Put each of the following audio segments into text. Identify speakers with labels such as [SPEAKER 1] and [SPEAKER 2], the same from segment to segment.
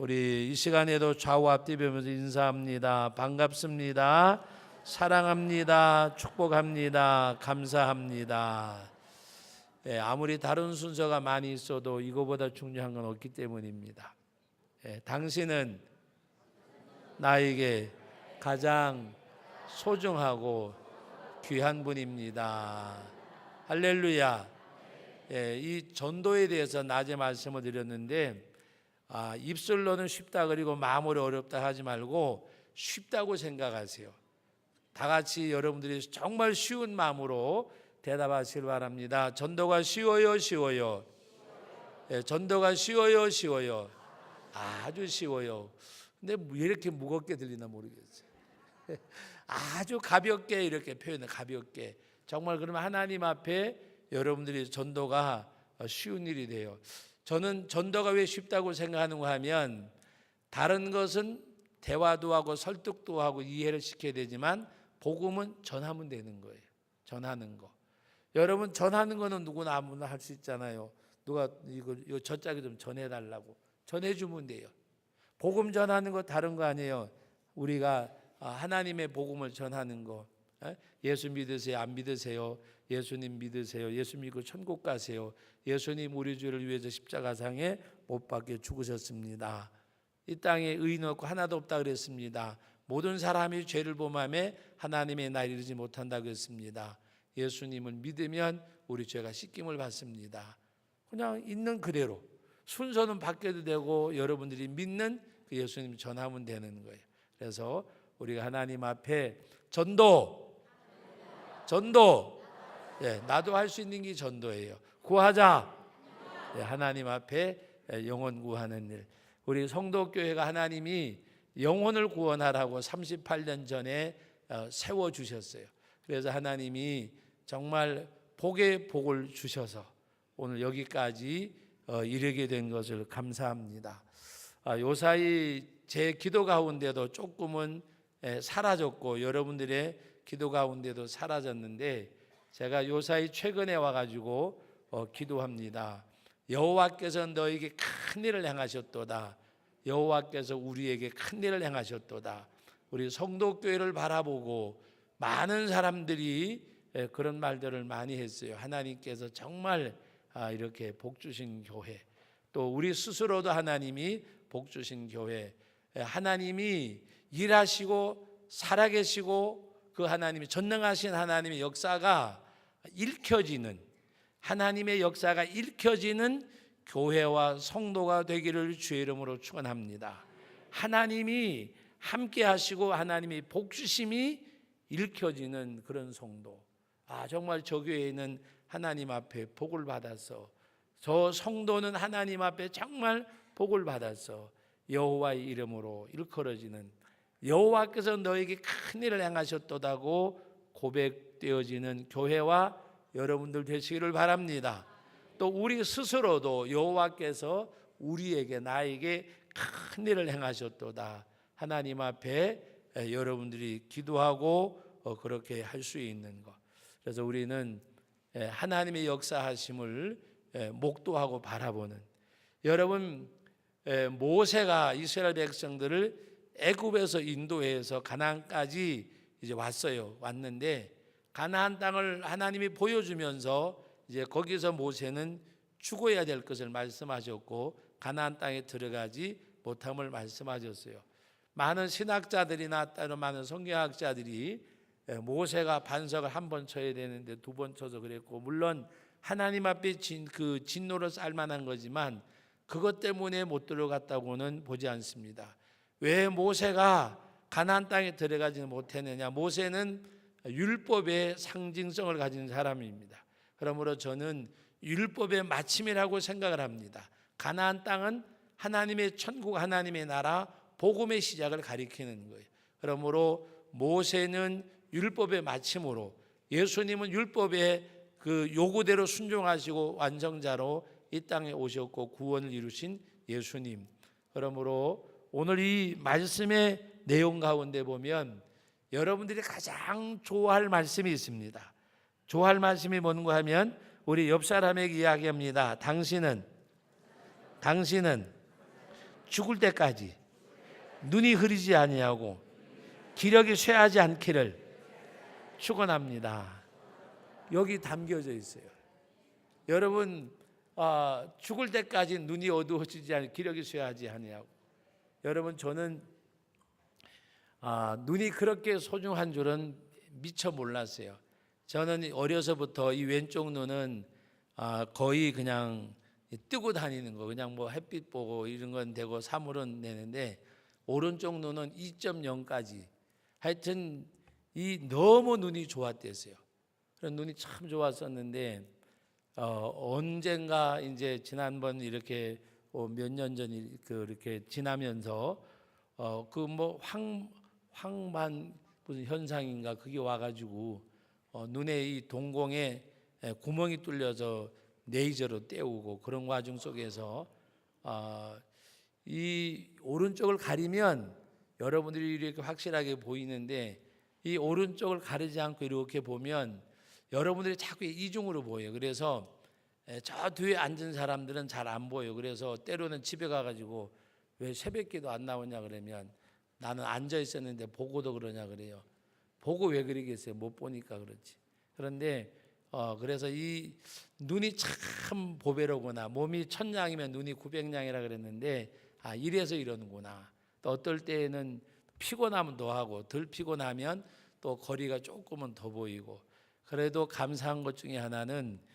[SPEAKER 1] 우리 이 시간에도 좌우 앞뒤 보면서 인사합니다. 반갑습니다. 사랑합니다. 축복합니다. 감사합니다. 예, 아무리 다른 순서가 많이 있어도 이거보다 중요한 건 없기 때문입니다. 예, 당신은 나에게 가장 소중하고 귀한 분입니다. 할렐루야. 예, 이 전도에 대해서 낮에 말씀을 드렸는데 아, 입술로는 쉽다 그리고 마음으로 어렵다 하지 말고 쉽다고 생각하세요. 다 같이 여러분들이 정말 쉬운 마음으로 대답하시길 바랍니다. 전도가 쉬워요, 쉬워요. 예, 전도가 쉬워요, 쉬워요. 아주 쉬워요. 근데 왜 이렇게 무겁게 들리나 모르겠어요. 아주 가볍게 이렇게 표현해 가볍게. 정말 그러면 하나님 앞에 여러분들이 전도가 쉬운 일이 돼요. 저는 전도가 왜 쉽다고 생각하는가 하면 다른 것은 대화도 하고 설득도 하고 이해를 시켜야 되지만 복음은 전하면 되는 거예요. 전하는 거. 여러분 전하는 거는 누구나 아무나 할 수 있잖아요. 누가 이거 이거 저짝에 좀 전해 달라고 전해 주면 돼요. 복음 전하는 거 다른 거 아니에요. 우리가 하나님의 복음을 전하는 거. 예? 예수 믿으세요? 안 믿으세요? 예수님 믿으세요? 예수 믿고 천국 가세요? 예수님 우리 죄를 위해서 십자가상에 못 박혀 죽으셨습니다. 이 땅에 의인 없고 하나도 없다 그랬습니다. 모든 사람이 죄를 범함에 하나님의 날 이르지 못한다 그랬습니다. 예수님을 믿으면 우리 죄가 씻김을 받습니다. 그냥 있는 그대로 순서는 바뀌어도 되고 여러분들이 믿는 그 예수님 전하면 되는 거예요. 그래서 우리가 하나님 앞에 전도, 전도, 예, 나도 할 수 있는 게 전도예요. 구하자, 예, 하나님 앞에 영혼 구하는 일. 우리 성도교회가 하나님이 영혼을 구원하라고 38년 전에 어, 세워 주셨어요. 그래서 하나님이 정말 복의 복을 주셔서 오늘 여기까지 어, 이르게 된 것을 감사합니다. 아, 요사이 제 기도 가운데도 조금은 사라졌고 여러분들의 기도 가운데도 사라졌는데 제가 요사이 최근에 와가지고 어, 기도합니다. 여호와께서 너에게 큰 일을 행하셨도다. 여호와께서 우리에게 큰 일을 행하셨도다. 우리 성도교회를 바라보고 많은 사람들이 그런 말들을 많이 했어요. 하나님께서 정말 아, 이렇게 복 주신 교회. 또 우리 스스로도 하나님이 복 주신 교회. 하나님이 일하시고 살아계시고 그 하나님이 전능하신 하나님의 역사가 읽혀지는 하나님의 역사가 읽혀지는 교회와 성도가 되기를 주의 이름으로 축원합니다. 하나님이 함께 하시고 하나님이 복주심이 읽혀지는 그런 성도. 아 정말 저 교회는 하나님 앞에 복을 받아서 저 성도는 하나님 앞에 정말 복을 받아서 여호와의 이름으로 일컬어지는 여호와께서 너에게 큰 일을 행하셨도다고 고백되어지는 교회와 여러분들 되시기를 바랍니다. 또 우리 스스로도 여호와께서 우리에게 나에게 큰 일을 행하셨도다. 하나님 앞에 여러분들이 기도하고 어, 그렇게 할 수 있는 것. 그래서 우리는 하나님의 역사하심을 목도하고 바라보는 여러분 모세가 이스라엘 백성들을 애굽에서 인도해서 가나안까지 이제 왔어요. 왔는데 가나안 땅을 하나님이 보여주면서 이제 거기서 모세는 죽어야 될 것을 말씀하셨고 가나안 땅에 들어가지 못함을 말씀하셨어요. 많은 신학자들이나 따로 많은 성경학자들이 모세가 반석을 한 번 쳐야 되는데 두 번 쳐서 그랬고 물론 하나님 앞에 진, 그 진노로 쌀만한 거지만 그것 때문에 못 들어갔다고는 보지 않습니다. 왜 모세가 가나안 땅에 들어가지 못했느냐? 모세는 율법의 상징성을 가진 사람입니다. 그러므로 저는 율법의 마침이라고 생각을 합니다. 가나안 땅은 하나님의 천국, 하나님의 나라, 복음의 시작을 가리키는 거예요. 그러므로 모세는 율법의 마침으로 예수님은 율법의 그 요구대로 순종하시고 완성자로 이 땅에 오셨고 구원을 이루신 예수님. 그러므로 오늘 이 말씀의 내용 가운데 보면 여러분들이 가장 좋아할 말씀이 있습니다. 좋아할 말씀이 뭔가 하면 우리 옆 사람에게 이야기합니다. 당신은 당신은 죽을 때까지 눈이 흐리지 아니하고 기력이 쇠하지 않기를 축원합니다. 여기 담겨져 있어요. 여러분 아, 죽을 때까지 눈이 어두워지지 않 기력이 쇠하지 아니하고 여러분 저는 아, 눈이 그렇게 소중한 줄은 미처 몰랐어요. 저는 어려서부터 이 왼쪽 눈은 아, 거의 그냥 뜨고 다니는 거, 그냥 뭐 햇빛 보고 이런 건 되고 사물은 내는데 오른쪽 눈은 2.0까지 하여튼 이 너무 눈이 좋았댔어요. 그런 눈이 참 좋았었는데 어, 언젠가 이제 지난번 이렇게 어, 몇 년전 그렇게 지나면서 어, 그 뭐 황 황만 무슨 현상인가 그게 와가지고 어, 눈에 이 동공에 에, 구멍이 뚫려서 레이저로 떼우고 그런 과정 속에서 어, 이 오른쪽을 가리면 여러분들이 이렇게 확실하게 보이는데 이 오른쪽을 가리지 않고 이렇게 보면 여러분들이 자꾸 이중으로 보여요. 그래서 에, 저 뒤에 앉은 사람들은 잘 안 보여. 그래서 때로는 집에 가가지고 왜 새벽기도 안 나오냐 그러면 나는 앉아 있었는데 보고도 그러냐 그래요. 보고 왜 그러겠어요? 못 보니까 그렇지. 그런데 어 그래서 이 눈이 참 보배로구나. 몸이 천냥이면 눈이 구백냥이라 그랬는데 아 이래서 이러는구나. 또 어떨 때에는 피곤하면 더 하고 덜 피곤하면 또 거리가 조금은 더 보이고 그래도 감사한 것 중에 하나는 예,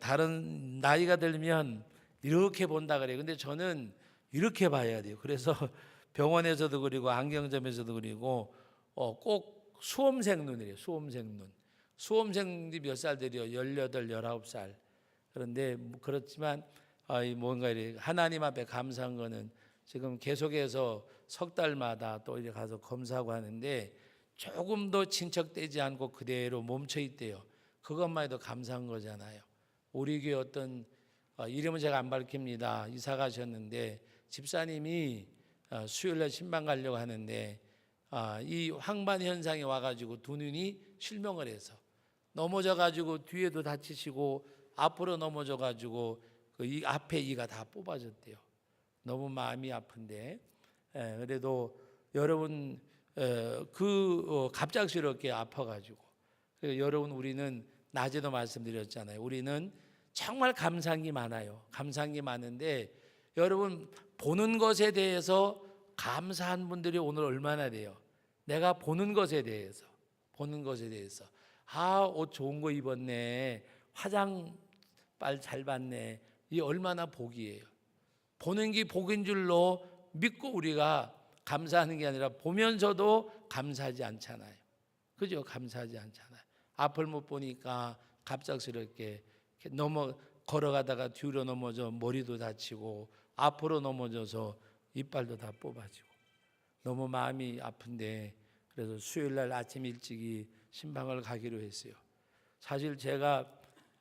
[SPEAKER 1] 다른 나이가 들면 이렇게 본다 그래요. 근데 저는 이렇게 봐야 돼요. 그래서 병원에서도 그리고 안경점에서도 그리고 어, 꼭 수험생 눈이래요. 수험생 눈. 수험생들이 몇 살들이요? 18, 19살. 그런데 뭐 그렇지만 아, 이 뭔가 이렇게 하나님 앞에 감사한 거는 지금 계속해서 석 달마다 또 이제 가서 검사하고 하는데 조금도 친척되지 않고 그대로 멈춰 있대요. 그것만 해도 감사한 거잖아요. 우리 교회 어떤 어, 이름은 제가 안 밝힙니다. 이사 가셨는데 집사님이 어, 수요일 날 신방 가려고 하는데 아, 이 황반 현상이 와가지고 두 눈이 실명을 해서 넘어져가지고 뒤에도 다치시고 앞으로 넘어져가지고 그이 앞에 이가 다 뽑아졌대요. 너무 마음이 아픈데 예, 그래도 여러분 에, 그 어, 갑작스럽게 아파가지고 여러분 우리는 낮에도 말씀드렸잖아요. 우리는 정말 게 많아요. 게 많은데 여러분 보는 것에 대해서 감사한 분들이 오늘 얼마나 돼요? 내가 보는 것에 대해서 보는 것에 대해서 아 옷 좋은 거 입었네 화장 빨 잘 받네 이 얼마나 복이에요. 보는 게 복인 줄로 믿고 우리가 감사하는 게 아니라 보면서도 감사하지 않잖아요. 그죠? 감사하지 않잖아요. 앞을 못 보니까 갑작스럽게 넘어 걸어가다가 뒤로 넘어져 머리도 다치고 앞으로 넘어져서 이빨도 다 뽑아지고 너무 마음이 아픈데 그래서 수요일 날 아침 일찍이 신방을 가기로 했어요. 사실 제가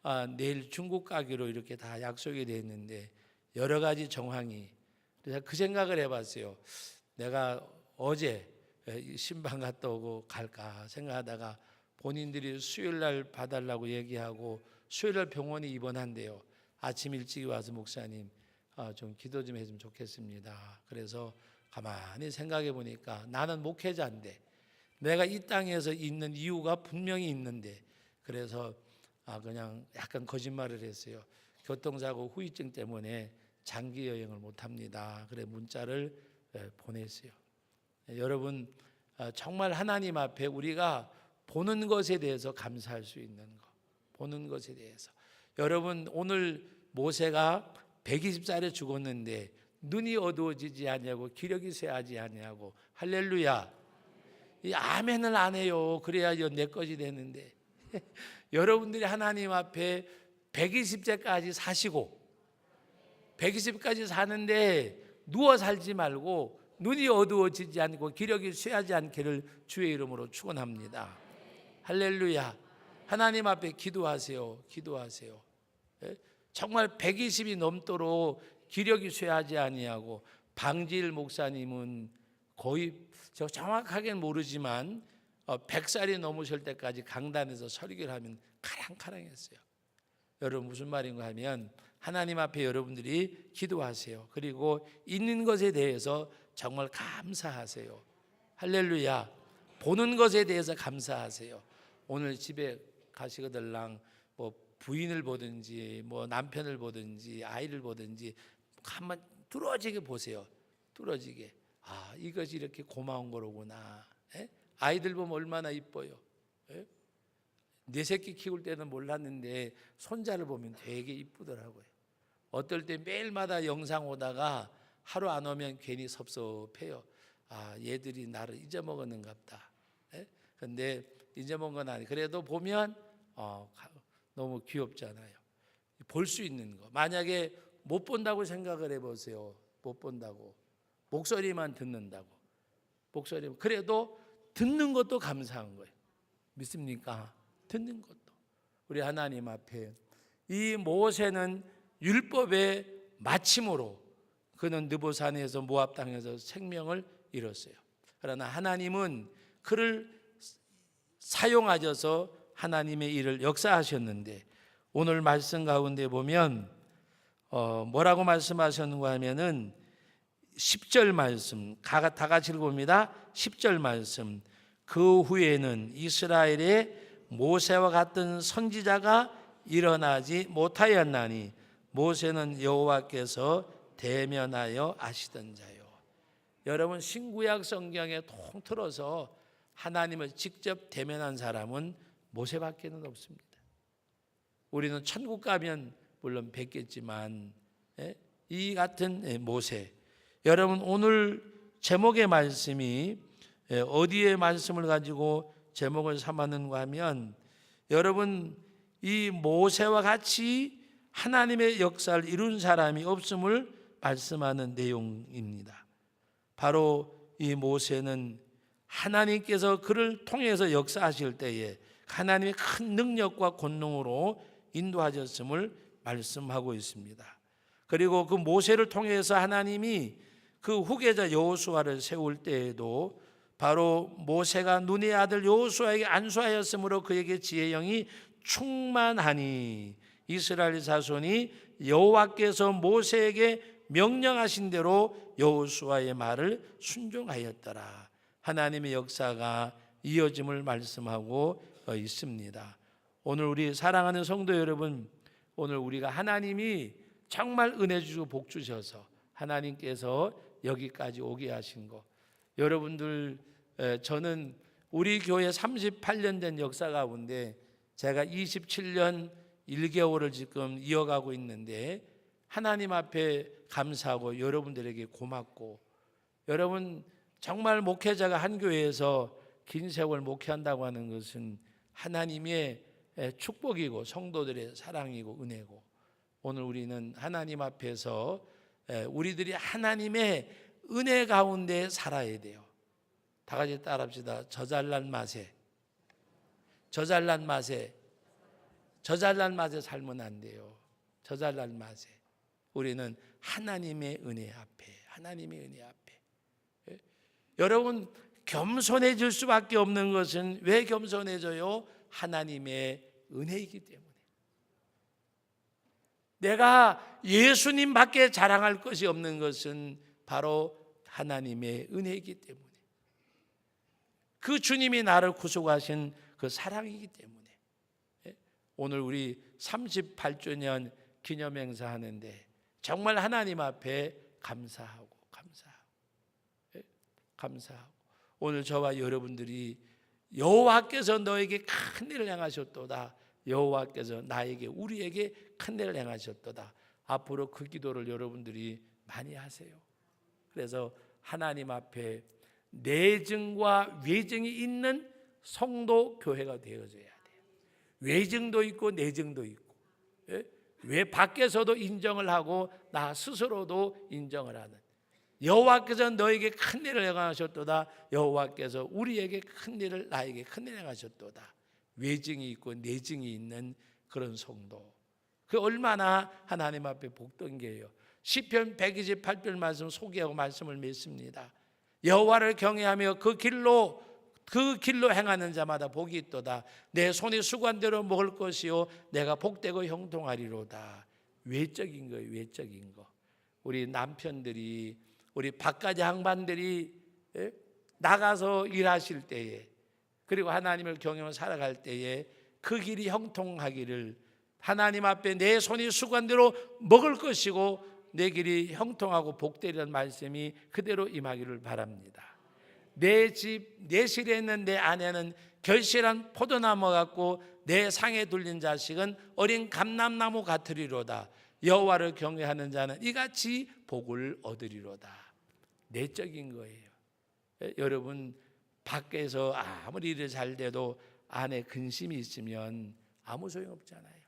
[SPEAKER 1] 아, 내일 중국 가기로 이렇게 다 약속이 돼 있는데 여러 가지 정황이 그래서 그 생각을 해봤어요. 내가 어제 신방 갔다 오고 갈까 생각하다가 본인들이 수요일 날 봐달라고 얘기하고 수요일 날 병원에 입원한대요. 아침 일찍 와서 목사님 아, 좀 기도 좀 해주면 좋겠습니다. 그래서 가만히 생각해 보니까 나는 목회자인데 내가 이 땅에서 있는 이유가 분명히 있는데 그래서 아 그냥 약간 거짓말을 했어요. 교통사고 후유증 때문에 장기 여행을 못 합니다. 그래 문자를 예, 보냈어요. 예, 여러분 아, 정말 하나님 앞에 우리가 보는 것에 대해서 감사할 수 있는 것, 보는 것에 대해서 여러분 오늘 모세가 120살에 죽었는데 눈이 어두워지지 않냐고 기력이 쇠하지 않냐고 할렐루야. 이 아멘을 안 해요. 그래야 내 것이 되는데 여러분들이 하나님 앞에 120세까지 사시고 120까지 사는데 누워 살지 말고 눈이 어두워지지 않고 기력이 쇠하지 않기를 주의 이름으로 축원합니다. 할렐루야. 하나님 앞에 기도하세요. 기도하세요. 예? 정말 120이 넘도록 기력이 쇠하지 아니하고 방질 목사님은 거의 저 정확하게는 모르지만 100살이 넘으실 때까지 강단에서 설교를 하면 카랑카랑했어요. 여러분 무슨 말인가 하면 하나님 앞에 여러분들이 기도하세요. 그리고 있는 것에 대해서 정말 감사하세요. 할렐루야. 보는 것에 대해서 감사하세요. 오늘 집에 가시거들랑 뭐 부인을 보든지 뭐 남편을 보든지 아이를 보든지 한번 뚫어지게 보세요. 뚫어지게. 아 이것이 이렇게 고마운 거로구나. 예? 아이들 보면 얼마나 이뻐요. 예? 내 새끼 키울 때는 몰랐는데 손자를 보면 되게 이쁘더라고요. 어떨 때 매일마다 영상 오다가 하루 안 오면 괜히 섭섭해요. 아 얘들이 나를 잊어먹었는갑다. 예? 근데 잊어먹은 건 아니. 그래도 보면 어, 가- 너무 귀엽잖아요. 볼 수 있는 거. 만약에 못 본다고 생각을 해보세요. 못 본다고 목소리만 듣는다고 목소리 그래도 듣는 것도 감사한 거예요. 믿습니까? 듣는 것도 우리 하나님 앞에 이 모세는 율법의 마침으로 그는 느보산에서 모압 땅에서 생명을 잃었어요. 그러나 하나님은 그를 사용하셔서 하나님의 일을 역사하셨는데 오늘 말씀 가운데 보면 어, 뭐라고 말씀하셨는가 하면은 10절 말씀 가- 다 같이 읽어봅니다. 10절 말씀 그 후에는 이스라엘에 모세와 같은 선지자가 일어나지 못하였나니 모세는 여호와께서 대면하여 아시던 자요. 여러분 신구약 성경에 통틀어서 하나님을 직접 대면한 사람은 모세밖에는 없습니다. 우리는 천국 가면 물론 뵙겠지만 예? 이 같은 예, 모세 여러분 오늘 제목의 말씀이 예, 어디에 말씀을 가지고 제목을 삼았는가 하면 여러분 이 모세와 같이 하나님의 역사를 이룬 사람이 없음을 말씀하는 내용입니다. 바로 이 모세는 하나님께서 그를 통해서 역사하실 때에 하나님의 큰 능력과 권능으로 인도하셨음을 말씀하고 있습니다. 그리고 그 모세를 통해서 하나님이 그 후계자 여호수아를 세울 때에도 바로 모세가 눈의 아들 여호수아에게 안수하였으므로 그에게 지혜 영이 충만하니 이스라엘 자손이 여호와께서 모세에게 명령하신 대로 여호수아의 말을 순종하였더라. 하나님의 역사가 이어짐을 말씀하고 어, 있습니다. 오늘 우리 사랑하는 성도 여러분, 오늘 우리가 하나님이 정말 은혜 주시고 복 주셔서 하나님께서 여기까지 오게 하신 거. 여러분들 에, 저는 우리 교회 38년 된 역사 가운데 제가 27년 1개월을 지금 이어가고 있는데 하나님 앞에 감사하고 여러분들에게 고맙고 여러분 정말 목회자가 한 교회에서 긴 세월 목회한다고 하는 것은 하나님의 축복이고 성도들의 사랑이고 은혜고 오늘 우리는 하나님 앞에서 우리들이 하나님의 은혜 가운데 살아야 돼요. 다 같이 따라합시다. 저 잘난 맛에 저 잘난 맛에 저 잘난 맛에 살면 안 돼요. 저 잘난 맛에 우리는 하나님의 은혜 앞에 하나님의 은혜 앞에 예? 여러분 겸손해질 수밖에 없는 것은 왜 겸손해져요? 하나님의 은혜이기 때문에. 내가 예수님밖에 자랑할 것이 없는 것은 바로 하나님의 은혜이기 때문에. 그 주님이 나를 구속하신 그 사랑이기 때문에. 예? 오늘 우리 38주년 기념 행사 하는데 정말 하나님 앞에 감사하고? 감사하고 오늘 저와 여러분들이 여호와께서 너에게 큰 일을 행하셨도다. 여호와께서 나에게 우리에게 큰 일을 행하셨도다. 앞으로 그 기도를 여러분들이 많이 하세요. 그래서 하나님 앞에 내증과 외증이 있는 성도 교회가 되어져야 돼요. 외증도 있고 내증도 있고. 예? 왜 밖에서도 인정을 하고 나 스스로도 인정을 하는 여호와께서 너에게 큰 일을 행하셨도다. 여호와께서 우리에게 큰 일을 나에게 큰 일을 행하셨도다. 외증이 있고 내증이 있는 그런 성도. 그 얼마나 하나님 앞에 복된 게요. 시편 128편 말씀 소개하고 말씀을 맺습니다. 여호와를 경외하며 그 길로 그 길로 행하는 자마다 복이 있도다. 내 손이 수관대로 먹을 것이요 내가 복되고 형통하리로다. 외적인 거예요. 외적인 거. 우리 남편들이 우리 바깥 양반들이 예? 나가서 일하실 때에 그리고 하나님을 경영을 살아갈 때에 그 길이 형통하기를 하나님 앞에 내 손이 수건대로 먹을 것이고 내 길이 형통하고 복되리라는 말씀이 그대로 임하기를 바랍니다. 내 집, 내 실에 있는 내 아내는 결실한 포도나무 같고 내 상에 둘린 자식은 어린 감람나무 같으리로다. 여호와를 경외하는 자는 이같이 복을 얻으리로다. 내적인 거예요. 예, 여러분 밖에서 아무리 일이 잘 돼도 안에 근심이 있으면 아무 소용 없잖아요.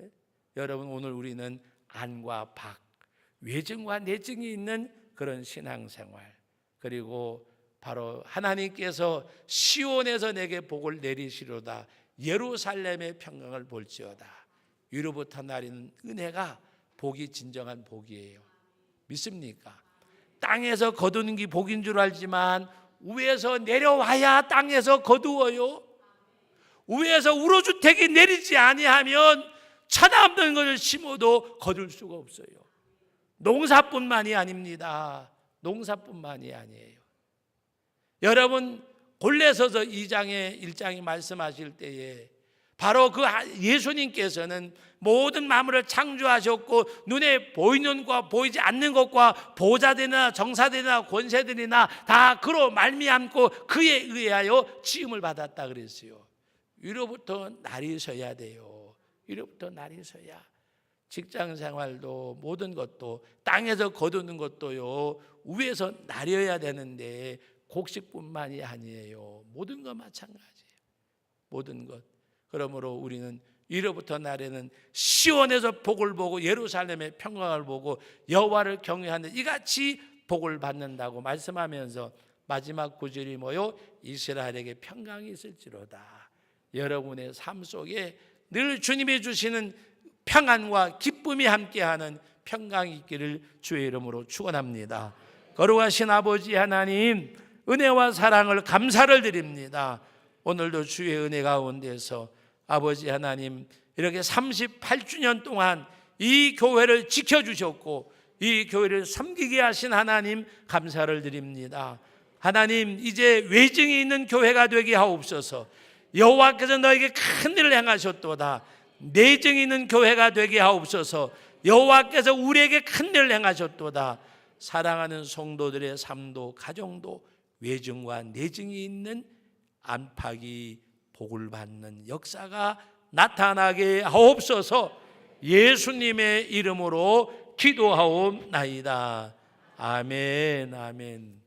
[SPEAKER 1] 예? 여러분 오늘 우리는 안과 밖, 외증과 내증이 있는 그런 신앙생활 그리고 바로 하나님께서 시온에서 내게 복을 내리시로다 예루살렘의 평강을 볼지어다 위로부터 나리는 은혜가 복이 진정한 복이에요 믿습니까? 땅에서 거두는 게 복인 줄 알지만 위에서 내려와야 땅에서 거두어요 위에서 우로주택이 내리지 아니하면 천없는 것을 심어도 거둘 수가 없어요. 농사뿐만이 아닙니다. 농사뿐만이 아니에요. 여러분 골레서서 2장에 1장이 말씀하실 때에 바로 그 예수님께서는 모든 만물을 창조하셨고 눈에 보이는 것과 보이지 않는 것과 보좌들이나 정사들이나 권세들이나 다 그로 말미암고 그에 의하여 지음을 받았다 그랬어요. 위로부터 날이 서야 돼요. 위로부터 날이 서야 직장 생활도 모든 것도 땅에서 거두는 것도요 위에서 나려야 되는데 곡식뿐만이 아니에요. 모든 것 마찬가지예요. 모든 것. 그러므로 우리는 위로부터 나래는 시온에서 복을 보고 예루살렘의 평강을 보고 여호와를 경외하는 이같이 복을 받는다고 말씀하면서 마지막 구절이 뭐요? 이스라엘에게 평강이 있을지로다. 여러분의 삶 속에 늘 주님이 주시는 평안과 기쁨이 함께하는 평강이 있기를 주의 이름으로 축원합니다. 거룩하신 아버지 하나님 은혜와 사랑을 감사를 드립니다. 오늘도 주의 은혜 가운데서 아버지 하나님 이렇게 38주년 동안 이 교회를 지켜 주셨고 이 교회를 섬기게 하신 하나님 감사를 드립니다. 하나님 이제 외증이 있는 교회가 되게 하옵소서. 여호와께서 너에게 큰 일을 행하셨도다. 내증이 있는 교회가 되게 하옵소서. 여호와께서 우리에게 큰 일을 행하셨도다. 사랑하는 성도들의 삶도 가정도 외증과 내증이 있는 안팎이 복을 받는 역사가 나타나게 하옵소서. 예수님의 이름으로 기도하옵나이다. 아멘, 아멘.